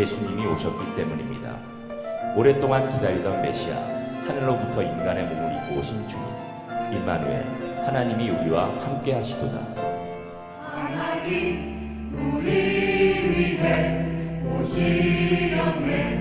예수님이 오셨기 때문입니다. 오랫동안 기다리던 메시아, 하늘로부터 인간의 몸을 입고 오신 주님, 임마누엘, 하나님이 우리와 함께 하시도다. 하나님, 우리 위해 오시옵네.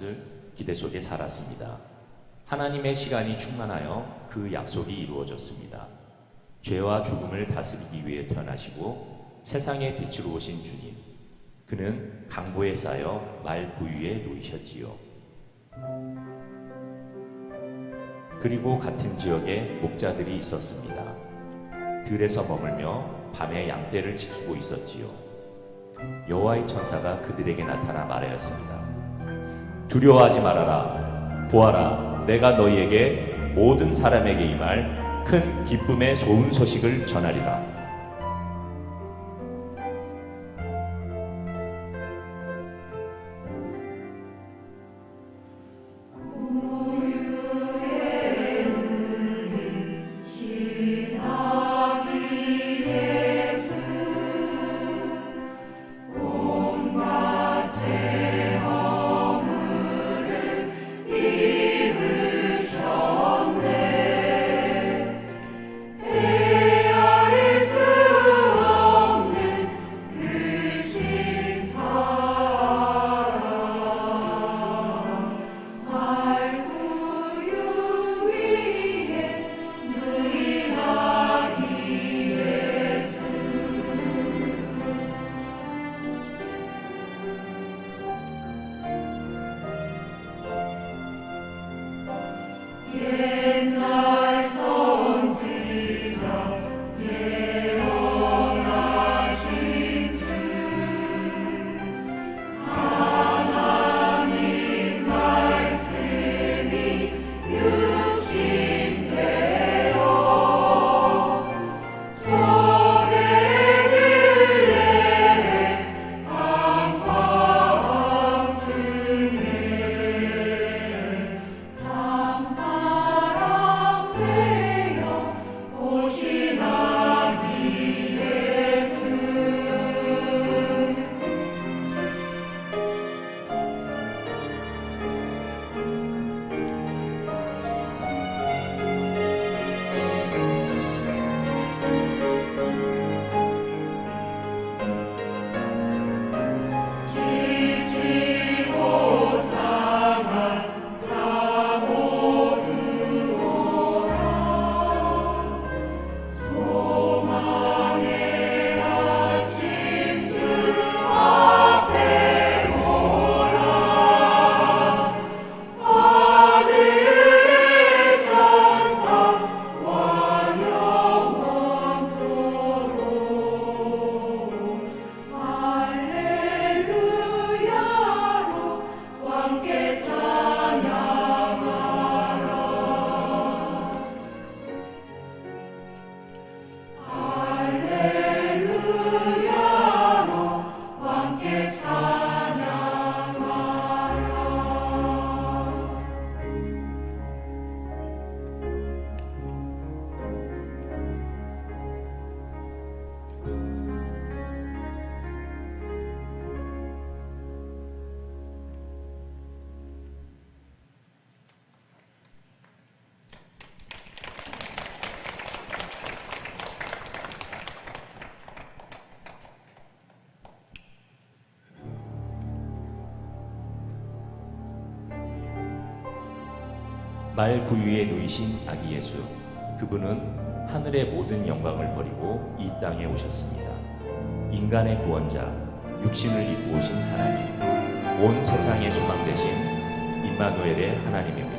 것을 기대 속에 살았습니다. 하나님의 시간이 충만하여 그 약속이 이루어졌습니다. 죄와 죽음을 다스리기 위해 태어나시고 세상의 빛으로 오신 주님. 그는 강보에 쌓여 말 부위에 놓이셨지요. 그리고 같은 지역에 목자들이 있었습니다. 들에서 머물며 밤에 양떼를 지키고 있었지요. 여호와의 천사가 그들에게 나타나 말하였습니다. 두려워하지 말아라. 보아라. 내가 너희에게 모든 사람에게 임할 큰 기쁨의 좋은 소식을 전하리라. 말 부위에 놓이신 아기 예수. 그분은 하늘의 모든 영광을 버리고 이 땅에 오셨습니다. 인간의 구원자, 육신을 입고 오신 하나님, 온 세상의 소망 되신 임마누엘의 하나님입니다.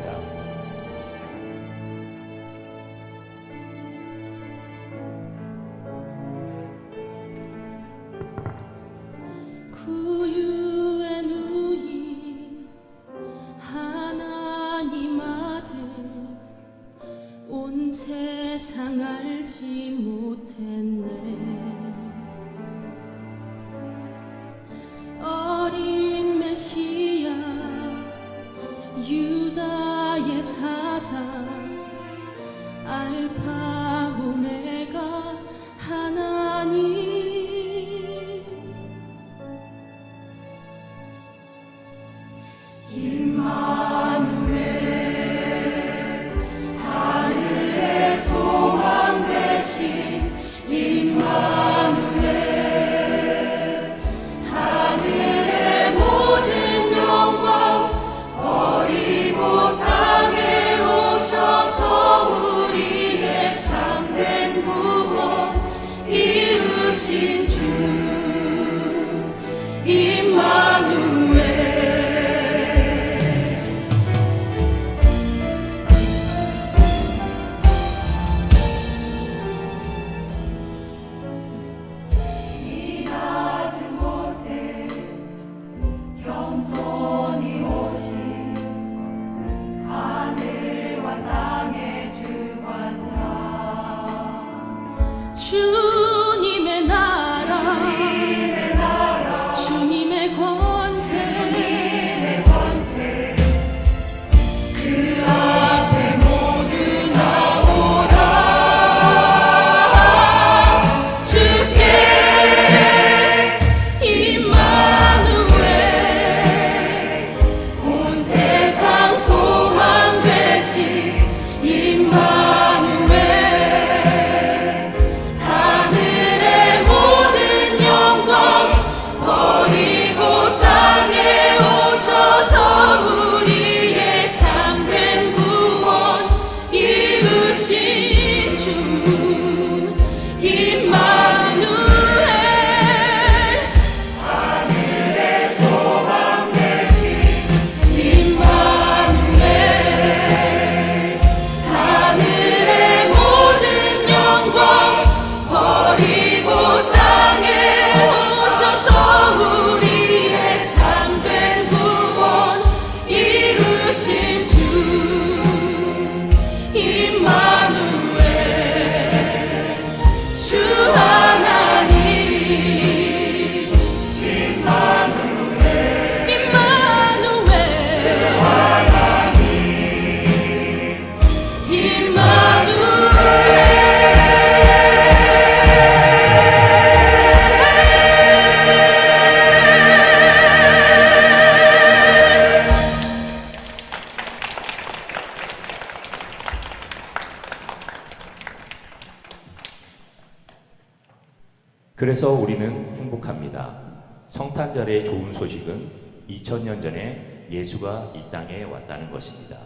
성탄절의 좋은 소식은 2000년 전에 예수가 이 땅에 왔다는 것입니다.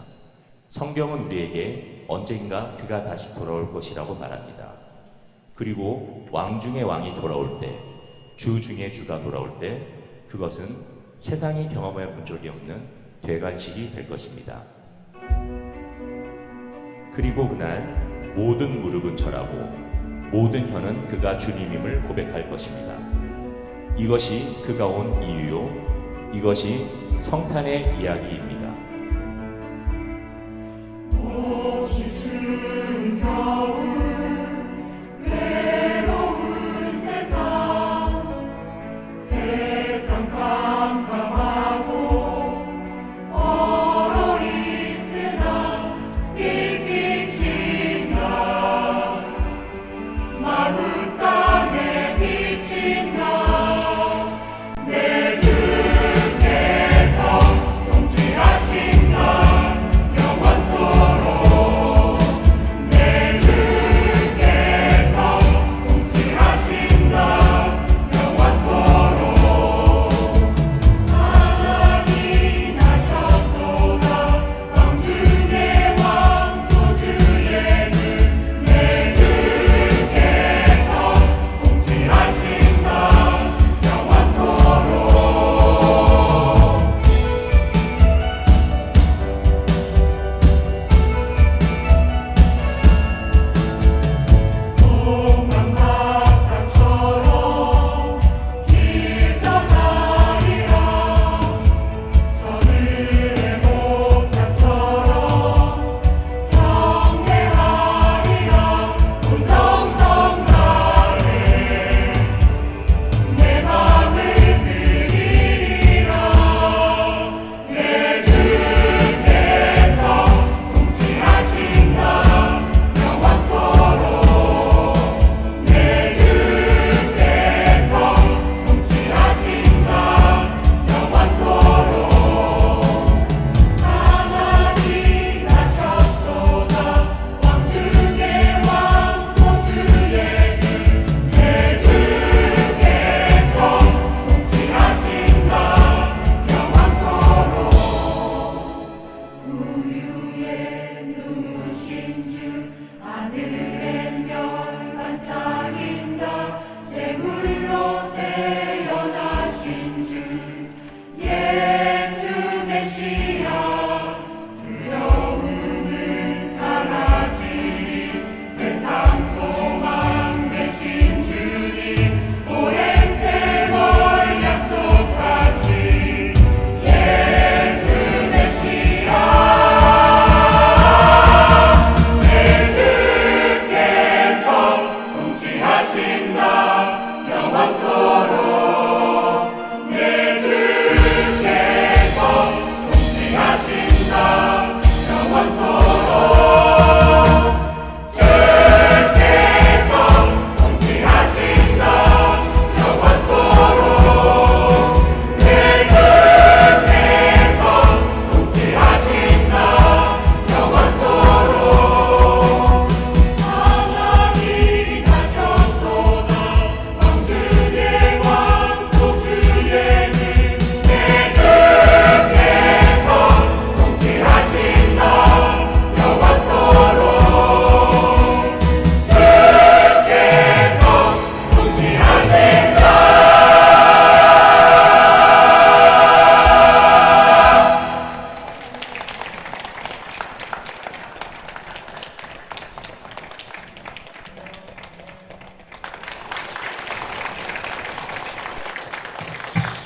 성경은 우리에게 언젠가 그가 다시 돌아올 것이라고 말합니다. 그리고 왕 중의 왕이 돌아올 때, 주 중의 주가 돌아올 때, 그것은 세상이 경험해 본 적이 없는 되관식이 될 것입니다. 그리고 그날 모든 무릎은 절하고 모든 혀는 그가 주님임을 고백할 것입니다. 이것이 그가 온 이유요. 이것이 성탄의 이야기입니다.